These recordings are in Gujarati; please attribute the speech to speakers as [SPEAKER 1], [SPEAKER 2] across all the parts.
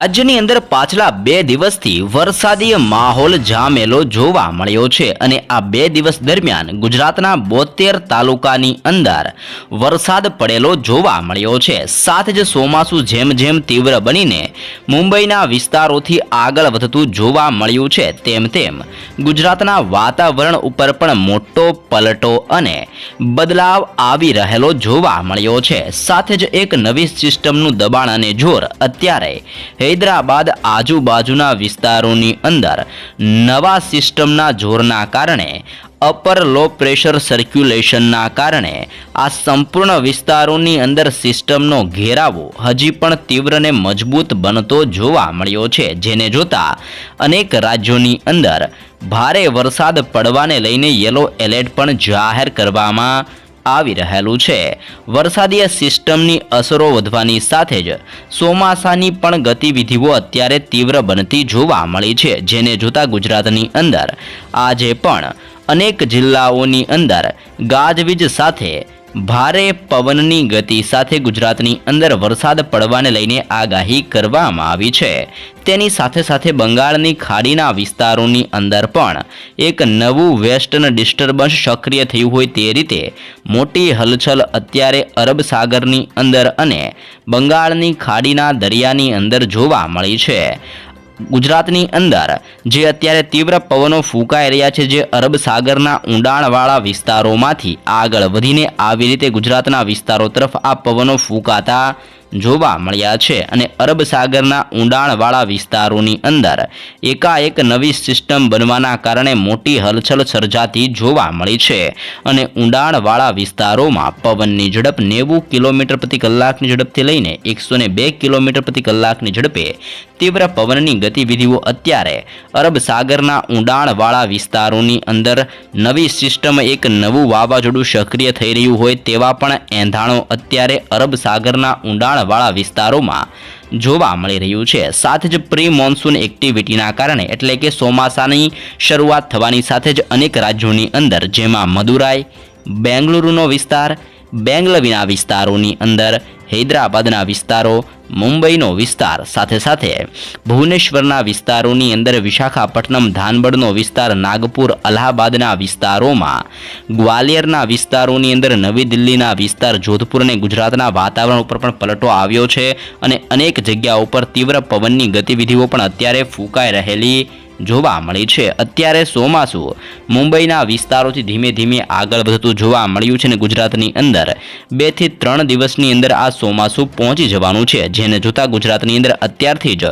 [SPEAKER 1] રાજ્યની અંદર પાછલા બે દિવસથી વરસાદીય માહોલ જામેલો જોવા મળ્યો છે અને આ બે દિવસ દરમિયાન ગુજરાતના બોતેર તાલુકાની અંદર વરસાદ પડેલો જોવા મળ્યો છે. સાથે જ ચોમાસું જેમ જેમ તીવ્ર બનીને મુંબઈના વિસ્તારોથી આગળ વધતું જોવા મળ્યું છે, તેમ તેમ ગુજરાતના વાતાવરણ ઉપર પણ મોટો પલટો અને બદલાવ આવી રહેલો જોવા મળ્યો છે. સાથે જ એક નવી સિસ્ટમનું દબાણ અને જોર અત્યારે હૈદરાબાદ આજુબાજુના વિસ્તારોની અંદર નવા સિસ્ટમના જોરના કારણે, અપર લો પ્રેશર સર્ક્યુલેશનના કારણે આ સંપૂર્ણ વિસ્તારોની અંદર સિસ્ટમનો ઘેરાવો હજી પણ તીવ્ર ને મજબૂત બનતો જોવા મળ્યો છે. જેને જોતા અનેક રાજ્યોની અંદર ભારે વરસાદ પડવાને લઈને યલો એલર્ટ પણ જાહેર કરવામાં આવી રહેલું છે. વરસાદીય સિસ્ટમની અસરો વધવાની સાથે જ ચોમાસાની પણ ગતિવિધિઓ અત્યારે તીવ્ર બનતી જોવા મળી છે, જેને જોતા ગુજરાતની અંદર આજે પણ અનેક જિલ્લાઓની અંદર ગાજવીજ સાથે ભારે પવનની ગતિ સાથે ગુજરાતની અંદર વરસાદ પડવાને લઈને આગાહી કરવામાં આવી છે. તેની સાથે સાથે બંગાળની ખાડીના વિસ્તારોની અંદર પણ એક નવું વેસ્ટર્ન ડિસ્ટર્બન્સ સક્રિય થયું હોય તે રીતે મોટી હલચલ અત્યારે અરબ સાગરની અંદર અને બંગાળની ખાડીના દરિયાની અંદર જોવા મળી છે. ગુજરાતની અંદર, જે અત્યારે તીવ્ર પવનો ફૂંકાઈ રહ્યા છે, જે અરબ સાગરના ઊંડાણવાળા વિસ્તારોમાંથી આગળ વધીને આવી રીતે ગુજરાતના વિસ્તારો તરફ આ પવનો ફૂંકાતા જોવા મળ્યા છે અને અરબ સાગરના ઊંડાણવાળા વિસ્તારોની અંદર એકાએક નવી સિસ્ટમ બનવાના કારણે મોટી હલચલ સર્જાતી જોવા મળી છે અને ઊંડાણવાળા વિસ્તારોમાં પવનની ઝડપ નેવું કિલોમીટર પ્રતિ કલાકની ઝડપથી લઈને એકસો બે કિલોમીટર પ્રતિ કલાકની ઝડપે તીવ્ર પવનની ગતિવિધિઓ અત્યારે અરબ સાગરના ઊંડાણવાળા વિસ્તારોની અંદર નવી સિસ્ટમ એક નવું વાવાઝોડું સક્રિય થઈ રહ્યું હોય તેવા પણ એંધાણો અત્યારે અરબ સાગરના ઊંડાણવાળા વિસ્તારોમાં જોવા મળી રહ્યું છે. સાથે જ પ્રી મોન્સૂન એક્ટિવિટીના કારણે એટલે કે ચોમાસાની શરૂઆત થવાની સાથે જ અનેક રાજ્યોની અંદર, જેમાં મદુરાઈ, બેંગલુરુનો વિસ્તાર, બેંગલવીના વિસ્તારોની અંદર, હૈદરાબાદના વિસ્તારો મુંબઈનો વિસ્તાર. સાથે સાથે ભુવનેશ્વરના વિસ્તારોની અંદર વિશાખાપટ્ટનમ ધાનબડનો વિસ્તાર, નાગપુર, અલ્હાબાદના વિસ્તારોમાં ગ્વાલિયરના વિસ્તારોની અંદર નવી દિલ્હીના વિસ્તાર, જોધપુર અને ગુજરાતના વાતાવરણ ઉપર પણ પલટો આવ્યો છે અને અનેક જગ્યાઓ ઉપર તીવ્ર પવનની ગતિવિધિઓ પણ અત્યારે ફૂંકાઈ રહેલી જોવા મળી છે. અત્યારે ચોમાસું મુંબઈના વિસ્તારોથી ધીમે ધીમે આગળ વધતું જોવા મળ્યું છે અને ગુજરાતની અંદર બેથી ત્રણ દિવસની અંદર આ ચોમાસું પહોંચી જવાનું છે. જેને જોતાં ગુજરાતની અંદર અત્યારથી જ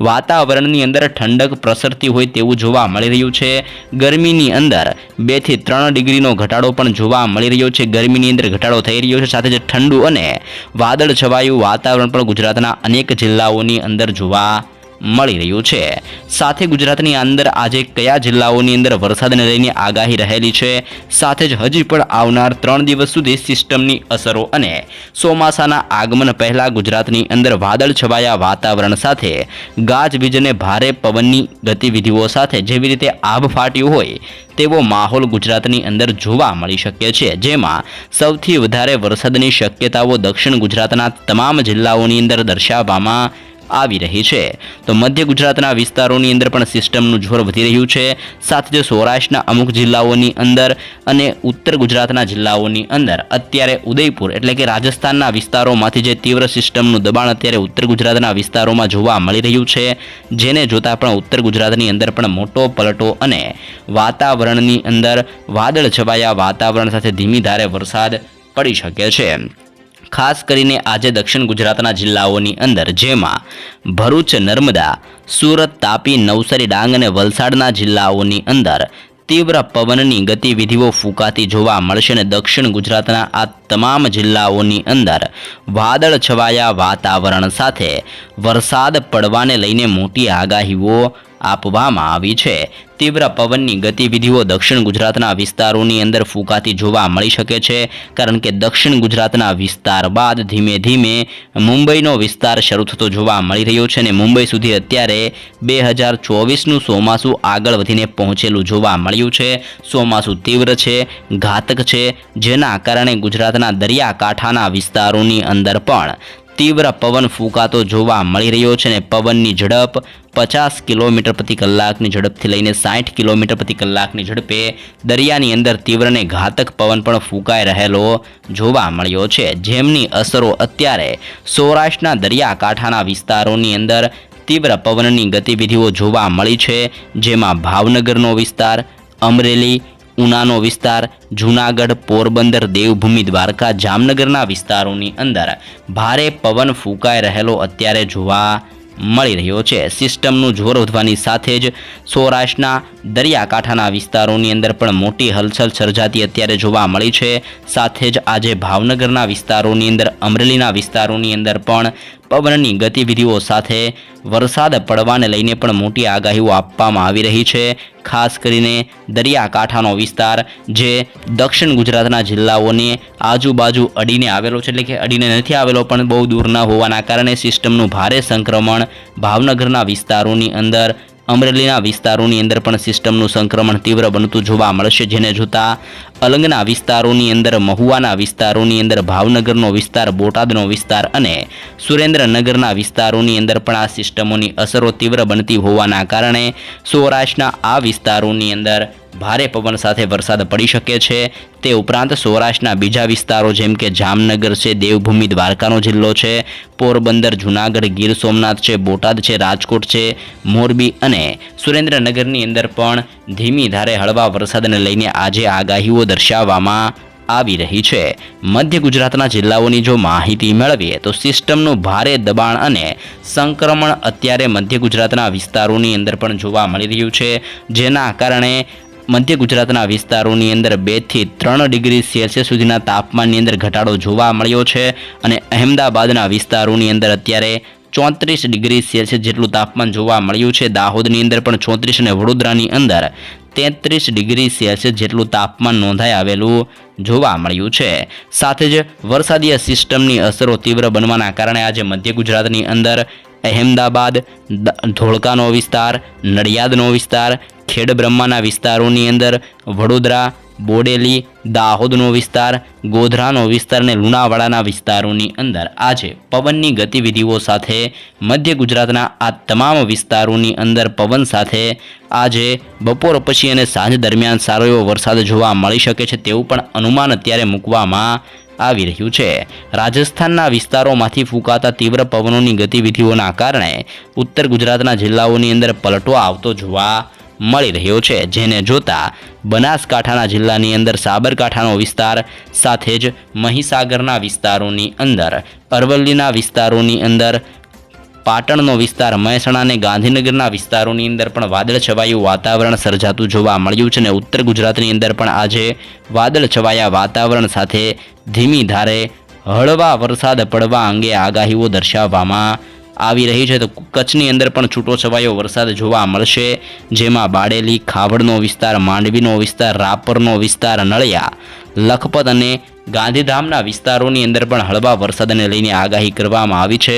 [SPEAKER 1] વાતાવરણની અંદર ઠંડક પ્રસરતી હોય તેવું જોવા મળી રહ્યું છે. ગરમીની અંદર બેથી ત્રણ ડિગ્રીનો ઘટાડો પણ જોવા મળી રહ્યો છે. ગરમીની અંદર ઘટાડો થઈ રહ્યો છે. સાથે જ ઠંડુ અને વાદળ છવાયું વાતાવરણ પણ ગુજરાતના અનેક જિલ્લાઓની અંદર જોવા મળી રહ્યું છે. સાથે ગુજરાતની અંદર આજે કયા જિલ્લાઓની અંદર વરસાદને લઈને આગાહી રહેલી છે? સાથે જ હજી પણ આવનાર ત્રણ દિવસ સુધી સિસ્ટમની અસરો અને ચોમાસાના આગમન પહેલાં ગુજરાતની અંદર વાદળ છવાયા વાતાવરણ સાથે ગાજવીજને ભારે પવનની ગતિવિધિઓ સાથે જેવી રીતે આભ ફાટ્યું હોય તેવો માહોલ ગુજરાતની અંદર જોવા મળી શકે છે. જેમાં સૌથી વધારે વરસાદની શક્યતાઓ દક્ષિણ ગુજરાતના તમામ જિલ્લાઓની અંદર દર્શાવવામાં આવી રહી છે. તો મધ્ય ગુજરાતના વિસ્તારોની અંદર પણ સિસ્ટમનું જોર વધી રહ્યું છે. સાથે જ સૌરાષ્ટ્રના અમુક જિલ્લાઓની અંદર અને ઉત્તર ગુજરાતના જિલ્લાઓની અંદર અત્યારે ઉદયપુર એટલે કે રાજસ્થાનના વિસ્તારોમાંથી જે તીવ્ર સિસ્ટમનું દબાણ અત્યારે ઉત્તર ગુજરાતના વિસ્તારોમાં જોવા મળી રહ્યું છે. જેને જોતાં પણ ઉત્તર ગુજરાતની અંદર પણ મોટો પલટો અને વાતાવરણની અંદર વાદળ છવાયા વાતાવરણ સાથે ધીમી ધારે વરસાદ પડી શકે છે. ખાસ કરીને આજે દક્ષિણ ગુજરાતના જિલ્લાઓની અંદર, જેમાં ભરૂચ, નર્મદા, સુરત, તાપી, નવસારી, ડાંગ અને વલસાડના જિલ્લાઓની અંદર તીવ્ર પવનની ગતિવિધિઓ ફૂંકાતી જોવા મળશે અને દક્ષિણ ગુજરાતના આ તમામ જિલ્લાઓની અંદર વાદળ છવાયા વાતાવરણ સાથે વરસાદ પડવાને લઈને મોટી આગાહીઓ આપવામાં આવી છે. તીવ્ર પવનની ગતિવિધિઓ દક્ષિણ ગુજરાતના વિસ્તારોની અંદર ફૂંકાતી જોવા મળી શકે છે, કારણ કે દક્ષિણ ગુજરાતના વિસ્તાર બાદ ધીમે ધીમે મુંબઈનો વિસ્તાર શરૂ થતો જોવા મળી રહ્યો છે અને મુંબઈ સુધી અત્યારે બે હજાર ચોવીસનું ચોમાસું આગળ વધીને પહોંચેલું જોવા મળ્યું છે. ચોમાસું તીવ્ર છે, ઘાતક છે, જેના કારણે ગુજરાતના દરિયાકાંઠાના વિસ્તારોની અંદર પણ તીવ્ર પવન ફૂંકાતો જોવા મળી રહ્યો છે અને પવનની ઝડપ પચાસ કિલોમીટર પ્રતિ કલાકની ઝડપથી લઈને સાઠ કિલોમીટર પ્રતિ કલાકની ઝડપે દરિયાની અંદર તીવ્ર અને ઘાતક પવન પણ ફૂંકાઈ રહેલો જોવા મળ્યો છે. જેમની અસરો અત્યારે સૌરાષ્ટ્રના દરિયાકાંઠાના વિસ્તારોની અંદર તીવ્ર પવનની ગતિવિધિઓ જોવા મળી છે. જેમાં ભાવનગરનો વિસ્તાર, અમરેલી ઉનાનો વિસ્તાર, જૂનાગઢ, પોરબંદર, દેવભૂમિ, દ્વારકા, જામનગરના વિસ્તારોની અંદર ભારે પવન ફૂંકાઈ રહેલો અત્યારે જોવા મળી રહ્યો છે. સિસ્ટમનું જોર વધવાની સાથે જ સૌરાષ્ટ્રના દરિયાકાંઠાના વિસ્તારોની અંદર પણ મોટી હલચલ સર્જાતી અત્યારે જોવા મળી છે. સાથે જ આજે ભાવનગરના વિસ્તારોની અંદર, અમરેલીના વિસ્તારોની અંદર પણ પવનની ગતિવિધિઓ સાથે વરસાદ પડવાને લઈને પણ મોટી આગાહીઓ આપવામાં આવી રહી છે. ખાસ કરીને દરિયાકાંઠાનો વિસ્તાર, જે દક્ષિણ ગુજરાતના જિલ્લાઓને આજુબાજુ અડીને આવેલો છે, એટલે કે અડીને નથી આવેલો, પણ બહુ દૂર ન હોવાના કારણે સિસ્ટમનું ભારે સંક્રમણ ભાવનગરના વિસ્તારોની અંદર અમરેલીના વિસ્તારોની અંદર પણ સિસ્ટમનું સંક્રમણ તીવ્ર બનતું જોવા મળશે, જેને જોતા અલંગના વિસ્તારોની અંદર, મહુવાના વિસ્તારોની અંદર, ભાવનગરનો વિસ્તાર, બોટાદનો વિસ્તાર અને સુરેન્દ્રનગરના વિસ્તારોની અંદર પણ આ સિસ્ટમોની અસરો તીવ્ર બનતી હોવાના કારણે સૌરાષ્ટ્રના આ વિસ્તારોની અંદર ભારે પવન સાથે વરસાદ પડી શકે છે. તે ઉપરાંત સૌરાષ્ટ્રના બીજા વિસ્તારો જેમ કે જામનગર છે, દેવભૂમિ, દ્વારકાનો જિલ્લો છે, પોરબંદર, જુનાગઢ, ગીર સોમનાથ છે, બોટાદ છે, રાજકોટ છે, મોરબી અને સુરેન્દ્રનગરની અંદર પણ ધીમી ધારે હળવા વરસાદને લઈને આજે આગાહીઓ દર્શાવવામાં આવી રહી છે. મધ્ય ગુજરાતના જિલ્લાઓની જો માહિતી મેળવીએ તો સિસ્ટમનું ભારે દબાણ અને સંક્રમણ અત્યારે મધ્ય ગુજરાતના વિસ્તારોની અંદર પણ જોવા મળી રહ્યું છે. જેના કારણે મધ્ય ગુજરાતના વિસ્તારોની અંદર બેથી ત્રણ ડિગ્રી સેલ્સિયસ સુધીના તાપમાનની અંદર ઘટાડો જોવા મળ્યો છે અને અહેમદાબાદના વિસ્તારોની અંદર અત્યારે ચોત્રીસ ડિગ્રી સેલ્સિયસ જેટલું તાપમાન જોવા મળ્યું છે. દાહોદની અંદર પણ ચોત્રીસ અને વડોદરાની અંદર તેત્રીસ ડિગ્રી સેલ્સિયસ જેટલું તાપમાન નોંધાઈ આવેલું જોવા મળ્યું છે. સાથે જ વરસાદીય સિસ્ટમની અસરો તીવ્ર બનવાના કારણે આજે મધ્ય ગુજરાતની અંદર અહેમદાબાદ ધોળકાનો વિસ્તાર, નડિયાદનો વિસ્તાર ખેડબ્રહ્માના વિસ્તારોની અંદર વડોદરા, બોડેલી, દાહોદનો વિસ્તાર, ગોધરાનો વિસ્તાર અને લુણાવાડાના વિસ્તારોની અંદર આજે પવનની ગતિવિધિઓ સાથે મધ્ય ગુજરાતના આ તમામ વિસ્તારોની અંદર પવન સાથે આજે બપોર પછી અને સાંજ દરમિયાન સારો એવો વરસાદ જોવા મળી શકે છે તેવું પણ અનુમાન અત્યારે મૂકવામાં આવી રહ્યું છે. રાજસ્થાનના વિસ્તારોમાંથી ફૂંકાતા તીવ્ર પવનોની ગતિવિધિઓના કારણે ઉત્તર ગુજરાતના જિલ્લાઓની અંદર પલટો આવતો જોવા મળી રહ્યો છે, જેને જોતા બનાસકાંઠાના જિલ્લાની અંદર સાબરકાંઠાનો વિસ્તાર, સાથે જ મહીસાગરના વિસ્તારોની અંદર, અરવલ્લીના વિસ્તારોની અંદર, પાટણનો વિસ્તાર, મહેસાણા અને ગાંધીનગરના વિસ્તારોની અંદર પણ વાદળ છવાયું વાતાવરણ સર્જાતું જોવા મળ્યું છે અને ઉત્તર ગુજરાતની અંદર પણ આજે વાદળ છવાયા વાતાવરણ સાથે ધીમી ધારે હળવા વરસાદ પડવા અંગે આગાહીઓ દર્શાવવામાં આવી રહી છે તો કચ્છની અંદર પણ છૂટો છવાયો વરસાદ જોવા મળશે. જેમાં બાડેલી, ખાવડનો વિસ્તાર, માંડવીનો વિસ્તાર, રાપરનો વિસ્તાર, નળિયા, લખપત અને ગાંધીધામના વિસ્તારોની અંદર પણ હળવા વરસાદને લઈને આગાહી કરવામાં આવી છે.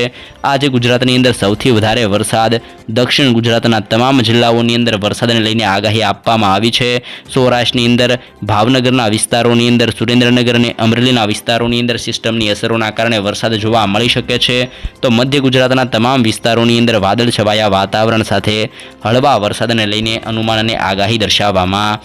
[SPEAKER 1] આજે ગુજરાતની અંદર સૌથી વધારે વરસાદ દક્ષિણ ગુજરાતના તમામ જિલ્લાઓની અંદર વરસાદને લઈને આગાહી આપવામાં આવી છે. સૌરાષ્ટ્રની અંદર ભાવનગરના વિસ્તારોની અંદર, સુરેન્દ્રનગર અને અમરેલીના વિસ્તારોની અંદર સિસ્ટમની અસરોના કારણે વરસાદ જોવા મળી શકે છે. તો મધ્ય ગુજરાતના તમામ વિસ્તારોની અંદર વાદળ છવાયા વાતાવરણ સાથે હળવા વરસાદને લઈને અનુમાન અને આગાહી દર્શાવવામાં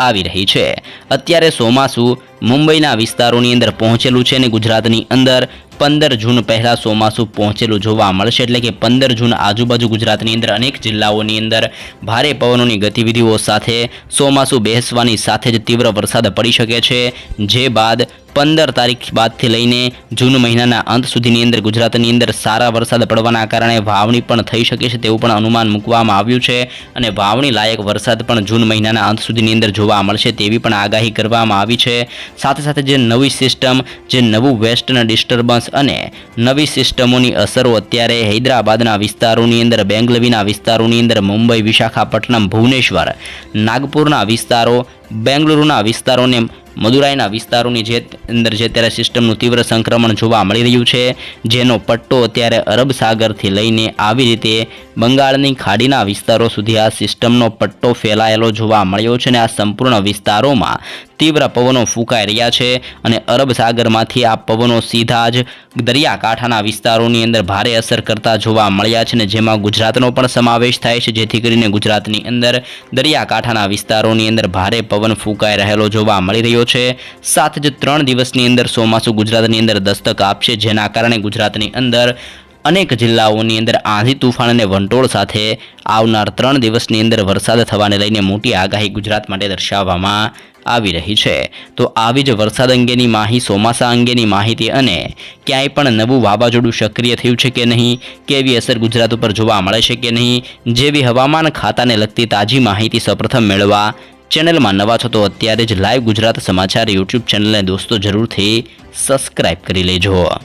[SPEAKER 1] આવી રહી છે. અત્યારે ચોમાસું મુંબઈના વિસ્તારોની અંદર પહોંચેલું છે અને ગુજરાતની અંદર પંદર જૂન પહેલાં ચોમાસું પહોંચેલું જોવા મળશે. એટલે કે પંદર જૂન આજુબાજુ ગુજરાતની અંદર અનેક જિલ્લાઓની અંદર ભારે પવનોની ગતિવિધિઓ સાથે ચોમાસું બેસવાની સાથે જ તીવ્ર વરસાદ પડી શકે છે. જે બાદ પંદર તારીખ બાદથી લઈને જૂન મહિનાના અંત સુધીની અંદર ગુજરાતની અંદર સારા વરસાદ પડવાના કારણે વાવણી પણ થઈ શકે છે તેવું પણ અનુમાન મૂકવામાં આવ્યું છે અને વાવણી લાયક વરસાદ પણ જૂન મહિનાના અંત સુધીની અંદર જોવા મળશે તેવી પણ આગાહી કરવામાં આવી છે. સાથે સાથે જે નવી સિસ્ટમ, જે નવું વેસ્ટર્ન ડિસ્ટર્બન્સ અને નવી સિસ્ટમોની અસરો અત્યારે હૈદરાબાદના વિસ્તારોની અંદર, બેંગલવીના વિસ્તારોની અંદર, મુંબઈ, વિશાખાપટ્ટનમ, ભુવનેશ્વર, નાગપુરના વિસ્તારો, બેંગલુરુના વિસ્તારોને મદુરાઈના વિસ્તારોની જે અંદર જે અત્યારે સિસ્ટમનું તીવ્ર સંક્રમણ જોવા મળી રહ્યું છે, જેનો પટ્ટો અત્યારે અરબ સાગરથી લઈને આવી રીતે બંગાળની ખાડીના વિસ્તારો સુધી આ સિસ્ટમનો પટ્ટો ફેલાયેલો જોવા મળ્યો છે અને આ સંપૂર્ણ વિસ્તારોમાં તીવ્ર પવનો ફૂંકાઈ રહ્યા છે અને અરબ સાગરમાંથી આ પવનો સીધા જ દરિયાકાંઠાના વિસ્તારોની અંદર ભારે અસર કરતા જોવા મળ્યા છે અને જેમાં ગુજરાતનો પણ સમાવેશ થાય છે. જેથી કરીને ગુજરાતની અંદર દરિયાકાંઠાના વિસ્તારોની અંદર ભારે પવન ફૂંકાઈ રહેલો જોવા મળી રહ્યો છે. સાથે જ ત્રણ દિવસની અંદર ચોમાસું ગુજરાતની અંદર દસ્તક આપશે, જેના કારણે ગુજરાતની અંદર અનેક જિલ્લાઓની અંદર આંધી તુફાન અને વંટોળ સાથે આવનાર ત્રણ દિવસની અંદર વરસાદ થવાને લઈને મોટી આગાહી ગુજરાત માટે દર્શાવવામાં આવી રહી છે. તો આવી જ વરસાદ અંગેની માહિતી, ચોમાસા અંગેની માહિતી અને ક્યાંય પણ નવું વાવાઝોડું સક્રિય થયું છે કે નહીં, કેવી અસર ગુજરાત ઉપર જોવા મળે છે કે નહીં, જેવી હવામાન ખાતાને લગતી તાજી માહિતી સૌપ્રથમ મેળવવા ચેનલમાં નવા છો તો અત્યારે જ લાઈવ ગુજરાત સમાચાર યુટ્યુબ ચેનલને દોસ્તો જરૂરથી સબસ્ક્રાઈબ કરી લેજો.